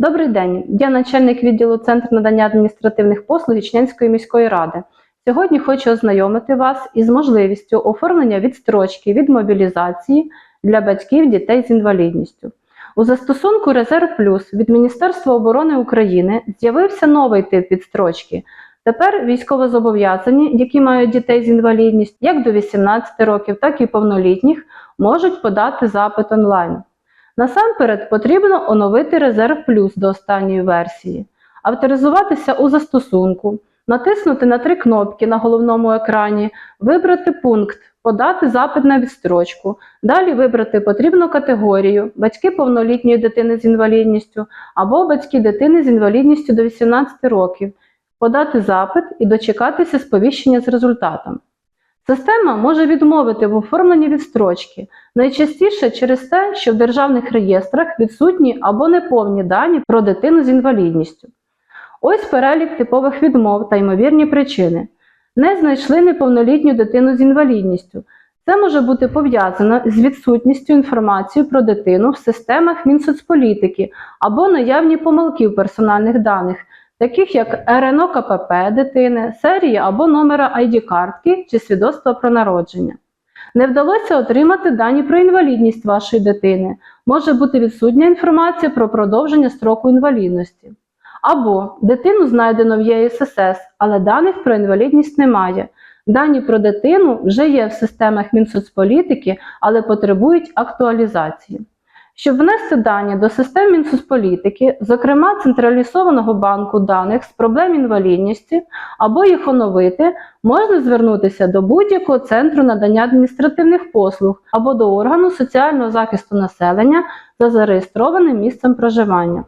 Добрий день, я начальник відділу Центру надання адміністративних послуг Ічнянської міської ради. Сьогодні хочу ознайомити вас із можливістю оформлення відстрочки від мобілізації для батьків дітей з інвалідністю. У застосунку Резерв Плюс від Міністерства оборони України з'явився новий тип відстрочки. Тепер військовозобов'язані, які мають дітей з інвалідністю, як до 18 років, так і повнолітніх, можуть подати запит онлайн. Насамперед потрібно оновити Резерв Плюс до останньої версії, авторизуватися у застосунку, натиснути на три кнопки на головному екрані, вибрати пункт Подати запит на відстрочку, далі вибрати потрібну категорію батьки повнолітньої дитини з інвалідністю або батьки дитини з інвалідністю до 18 років, подати запит і дочекатися сповіщення з результатом. Система може відмовити в оформленні відстрочки, найчастіше через те, що в державних реєстрах відсутні або неповні дані про дитину з інвалідністю. Ось перелік типових відмов та ймовірні причини. Не знайшли неповнолітню дитину з інвалідністю. Це може бути пов'язано з відсутністю інформації про дитину в системах Мінсоцполітики або наявні помилки в персональних даних, таких як РНО КПП дитини, серія або номера ID-картки чи свідоцтва про народження. Не вдалося отримати дані про інвалідність вашої дитини. Може бути відсутня інформація про продовження строку інвалідності. Або дитину знайдено в ЄСС, але даних про інвалідність немає. Дані про дитину вже є в системах Мінсоцполітики, але потребують актуалізації. Щоб внести дані до систем Мінсоцполітики, зокрема централізованого банку даних з проблем інвалідності, або їх оновити, можна звернутися до будь-якого центру надання адміністративних послуг або до органу соціального захисту населення за зареєстрованим місцем проживання.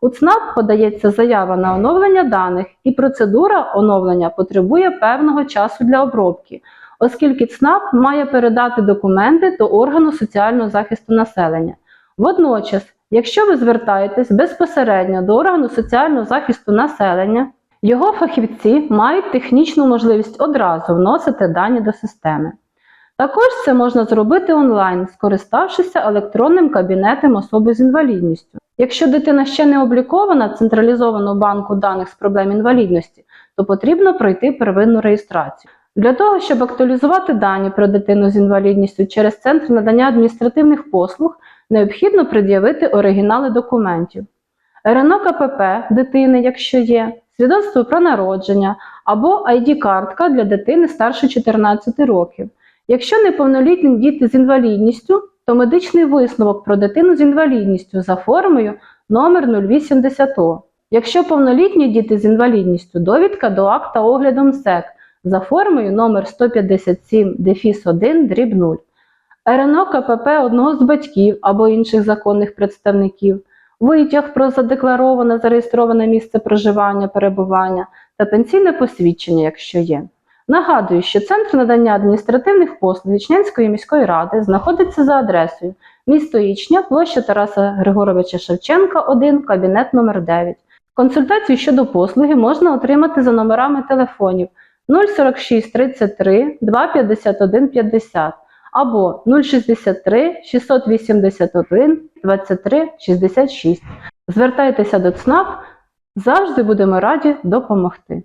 У ЦНАП подається заява на оновлення даних, і процедура оновлення потребує певного часу для обробки, оскільки ЦНАП має передати документи до органу соціального захисту населення. Водночас, якщо ви звертаєтесь безпосередньо до органу соціального захисту населення, його фахівці мають технічну можливість одразу вносити дані до системи. Також це можна зробити онлайн, скориставшися електронним кабінетом особи з інвалідністю. Якщо дитина ще не облікована в централізованому банку даних з проблем інвалідності, то потрібно пройти первинну реєстрацію. Для того, щоб актуалізувати дані про дитину з інвалідністю через центр надання адміністративних послуг, необхідно пред'явити оригінали документів. РНО КПП дитини, якщо є, свідоцтво про народження або ID-картка для дитини старше 14 років. Якщо неповнолітні діти з інвалідністю, то медичний висновок про дитину з інвалідністю за формою номер 080 Якщо повнолітні діти з інвалідністю, довідка до акта оглядом СЕК за формою номер 157 дефіс 1 дріб 0. РНО КПП одного з батьків або інших законних представників, витяг про задеклароване зареєстроване місце проживання, перебування та пенсійне посвідчення, якщо є. Нагадую, що Центр надання адміністративних послуг Ічнянської міської ради знаходиться за адресою місто Ічня, площа Тараса Григоровича Шевченка, 1, кабінет номер 9. Консультацію щодо послуги можна отримати за номерами телефонів 046 33 251 50 або 063 681 23 66. Звертайтеся до ЦНАП, завжди будемо раді допомогти.